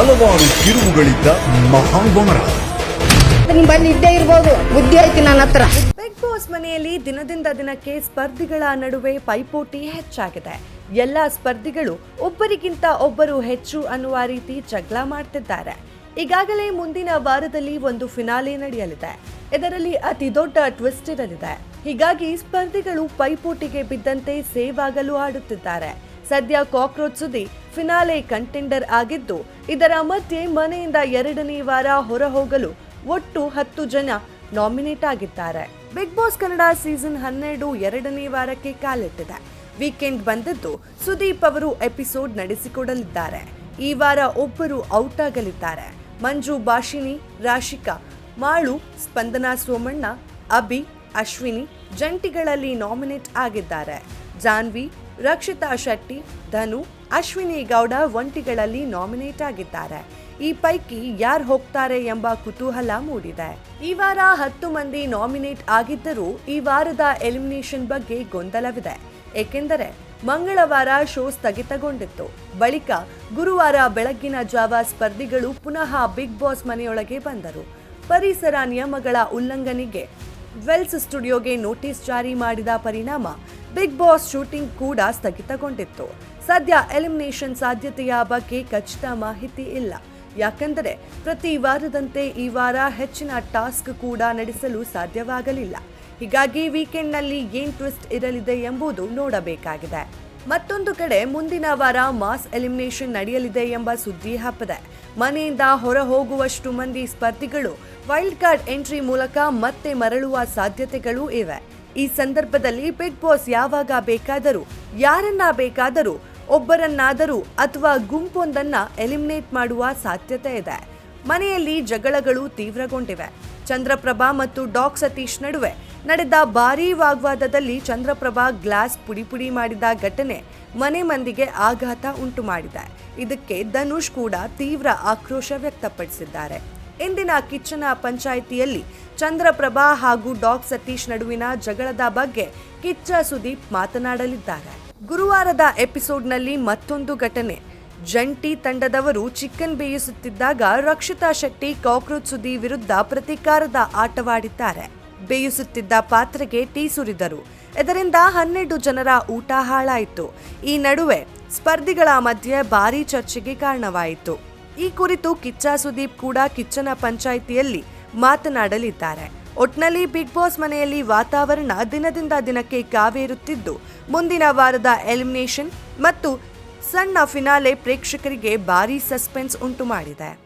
ಹಲವಾರು ತಿರುವುಗಳಿದ್ದ ನಿಮ್ ಬಲ್ಲಿ ಇದ್ದೇ ಇರ್ಬೋದು ಬುದ್ಧಿ ಐತಿ ನನ್ನ ಹತ್ರ. ಬಿಗ್ ಬಾಸ್ ಮನೆಯಲ್ಲಿ ದಿನದಿಂದ ದಿನಕ್ಕೆ ಸ್ಪರ್ಧಿಗಳ ನಡುವೆ ಪೈಪೋಟಿ ಹೆಚ್ಚಾಗಿದೆ. ಎಲ್ಲ ಸ್ಪರ್ಧಿಗಳು ಒಬ್ಬರಿಗಿಂತ ಒಬ್ಬರು ಹೆಚ್ಚು ಅನ್ನುವ ರೀತಿ ಜಗಳ ಮಾಡ್ತಿದ್ದಾರೆ. ಈಗಾಗಲೇ ಮುಂದಿನ ವಾರದಲ್ಲಿ ಒಂದು ಫಿನಾಲೆ ನಡೆಯಲಿದೆ. ಇದರಲ್ಲಿ ಅತಿ ದೊಡ್ಡ ಟ್ವಿಸ್ಟ್ ಇರಲಿದೆ. ಹೀಗಾಗಿ ಸ್ಪರ್ಧಿಗಳು ಪೈಪೋಟಿಗೆ ಬಿದ್ದಂತೆ ಸೇವ್ ಆಗಲು ಆಡುತ್ತಿದ್ದಾರೆ. ಸದ್ಯ ಕಾಕ್ರೋಚ್ ಸುದ್ದಿ ಫಿನಾಲೆ ಕಂಟೆಂಡರ್ ಆಗಿದ್ದು, ಇದರ ಮಧ್ಯೆ ಮನೆಯಿಂದ ಎರಡನೇ ವಾರ ಹೊರ ಹೋಗಲು ಒಟ್ಟು ಹತ್ತು ಜನ ನಾಮಿನೇಟ್ ಆಗಿದ್ದಾರೆ. ಬಿಗ್ ಬಾಸ್ ಕನ್ನಡ ಸೀಸನ್ ಹನ್ನೆರಡು ಎರಡನೇ ವಾರಕ್ಕೆ ಕಾಲಿಟ್ಟಿದೆ ವೀಕೆಂಡ್ ಬಂದಿದ್ದು ಸುದೀಪ್ ಅವರು ಎಪಿಸೋಡ್ ನಡೆಸಿಕೊಡಲಿದ್ದಾರೆ. ಈ ವಾರ ಒಬ್ಬರು ಔಟ್ ಆಗಲಿದ್ದಾರೆ. ಮಂಜು ಭಾಷಿಣಿ, ರಾಶಿಕಾ, ಮಾಳು, ಸ್ಪಂದನಾ ಸೋಮಣ್ಣ, ಅಭಿ, ಅಶ್ವಿನಿ ಜಂಟಿಗಳಲ್ಲಿ ನಾಮಿನೇಟ್ ಆಗಿದ್ದಾರೆ. ಜಾನ್ವಿ ರಕ್ಷಿತಾ ಶೆಟ್ಟಿ, ಧನು, ಅಶ್ವಿನಿ ಗೌಡ ಒಂಟಿಗಳಲ್ಲಿ ನಾಮಿನೇಟ್ ಆಗಿದ್ದಾರೆ. ಈ ಪೈಕಿ ಯಾರು ಹೋಗ್ತಾರೆ ಎಂಬ ಕುತೂಹಲ ಮೂಡಿದೆ. ಈ ವಾರ ಹತ್ತು ಮಂದಿ ನಾಮಿನೇಟ್ ಆಗಿದ್ದರೂ ಈ ವಾರದ ಎಲಿಮಿನೇಷನ್ ಬಗ್ಗೆ ಗೊಂದಲವಿದೆ. ಏಕೆಂದರೆ ಮಂಗಳವಾರ ಶೋ ಸ್ಥಗಿತಗೊಂಡಿತ್ತು. ಬಳಿಕ ಗುರುವಾರ ಬೆಳಗ್ಗಿನ ಜಾವ ಸ್ಪರ್ಧಿಗಳು ಪುನಃ ಬಿಗ್ ಬಾಸ್ ಮನೆಯೊಳಗೆ ಬಂದರು. ಪರಿಸರ ನಿಯಮಗಳ ಉಲ್ಲಂಘನೆಗೆ ವೆಲ್ಸ್ ಸ್ಟುಡಿಯೋಗೆ ನೋಟಿಸ್ ಜಾರಿ ಮಾಡಿದ ಪರಿಣಾಮ ಬಿಗ್ ಬಾಸ್ ಶೂಟಿಂಗ್ ಕೂಡ ಸ್ಥಗಿತಗೊಂಡಿತ್ತು. ಸದ್ಯ ಎಲಿಮಿನೇಷನ್ ಸಾಧ್ಯತೆಯ ಬಗ್ಗೆ ಖಚಿತ ಮಾಹಿತಿ ಇಲ್ಲ. ಯಾಕೆಂದರೆ ಪ್ರತಿ ವಾರದಂತೆ ಈ ವಾರ ಹೆಚ್ಚಿನ ಟಾಸ್ಕ್ ಕೂಡ ನಡೆಸಲು ಸಾಧ್ಯವಾಗಲಿಲ್ಲ. ಹೀಗಾಗಿ ವೀಕೆಂಡ್ನಲ್ಲಿ ಏನ್ ಟ್ವಿಸ್ಟ್ ಇರಲಿದೆ ಎಂಬುದು ನೋಡಬೇಕಾಗಿದೆ. ಮತ್ತೊಂದು ಕಡೆ ಮುಂದಿನ ವಾರ ಮಾಸ್ ಎಲಿಮಿನೇಷನ್ ನಡೆಯಲಿದೆ ಎಂಬ ಸುದ್ದಿ ಹಬ್ಬಿದೆ. ಮನೆಯಿಂದ ಹೊರ ಹೋಗುವಷ್ಟು ಮಂದಿ ಸ್ಪರ್ಧಿಗಳು ವೈಲ್ಡ್ ಕಾರ್ಡ್ ಎಂಟ್ರಿ ಮೂಲಕ ಮತ್ತೆ ಮರಳುವ ಸಾಧ್ಯತೆಗಳೂ ಇವೆ. ಈ ಸಂದರ್ಭದಲ್ಲಿ ಬಿಗ್ ಬಾಸ್ ಯಾವಾಗ ಬೇಕಾದರೂ, ಯಾರನ್ನ ಬೇಕಾದರೂ, ಒಬ್ಬರನ್ನಾದರೂ ಅಥವಾ ಗುಂಪೊಂದನ್ನ ಎಲಿಮಿನೇಟ್ ಮಾಡುವ ಸಾಧ್ಯತೆ ಇದೆ. ಮನೆಯಲ್ಲಿ ಜಗಳಗಳು ತೀವ್ರಗೊಂಡಿವೆ. ಚಂದ್ರಪ್ರಭಾ ಮತ್ತು ಡಾಕ್ ಸತೀಶ್ ನಡುವೆ ನಡೆದ ಭಾರೀ ವಾಗ್ವಾದದಲ್ಲಿ ಚಂದ್ರಪ್ರಭಾ ಗ್ಲಾಸ್ ಪುಡಿ ಪುಡಿ ಮಾಡಿದ ಘಟನೆ ಮನೆ ಮಂದಿಗೆ ಆಘಾತ ಉಂಟು ಮಾಡಿದೆ ಇದಕ್ಕೆ ಧನುಷ್ ಕೂಡ ತೀವ್ರ ಆಕ್ರೋಶ ವ್ಯಕ್ತಪಡಿಸಿದ್ದಾರೆ. ಇಂದಿನ ಕಿಚ್ಚನ ಪಂಚಾಯಿತಿಯಲ್ಲಿ ಚಂದ್ರಪ್ರಭಾ ಹಾಗೂ ಡಾಕ್ ಸತೀಶ್ ನಡುವಿನ ಜಗಳದ ಬಗ್ಗೆ ಕಿಚ್ಚ ಸುದೀಪ್ ಮಾತನಾಡಲಿದ್ದಾರೆ. ಗುರುವಾರದ ಎಪಿಸೋಡ್ನಲ್ಲಿ ಮತ್ತೊಂದು ಘಟನೆ. ಜಂಟಿ ತಂಡದವರು ಚಿಕನ್ ಬೇಯಿಸುತ್ತಿದ್ದಾಗ ರಕ್ಷಿತಾ ಶೆಟ್ಟಿ, ಕಾಕ್ರೋಚ್ ಸುದಿ ವಿರುದ್ಧ ಪ್ರತೀಕಾರದ ಆಟವಾಡಿದ್ದಾರೆ. ಬೇಯಿಸುತ್ತಿದ್ದ ಪಾತ್ರೆಗೆ ಟೀ ಸುರಿದರು. ಇದರಿಂದ ಹನ್ನೆರಡು ಜನರ ಊಟ ಹಾಳಾಯಿತು. ಈ ನಡುವೆ ಸ್ಪರ್ಧಿಗಳ ಮಧ್ಯೆ ಭಾರೀ ಚರ್ಚೆಗೆ ಕಾರಣವಾಯಿತು. ಈ ಕುರಿತು ಕಿಚ್ಚ ಸುದೀಪ್ ಕೂಡ ಕಿಚ್ಚನ ಪಂಚಾಯಿತಿಯಲ್ಲಿ ಮಾತನಾಡಲಿದ್ದಾರೆ. ಒಟ್ನಲ್ಲಿ ಬಿಗ್ ಬಾಸ್ ಮನೆಯಲ್ಲಿ ವಾತಾವರಣ ದಿನದಿಂದ ದಿನಕ್ಕೆ ಕಾವೇರುತ್ತಿದ್ದು, ಮುಂದಿನ ವಾರದ ಎಲಿಮಿನೇಷನ್ ಮತ್ತು ಸಣ್ಣ ಫಿನಾಲೆ ಪ್ರೇಕ್ಷಕರಿಗೆ ಭಾರೀ ಸಸ್ಪೆನ್ಸ್ ಉಂಟು ಮಾಡಿದೆ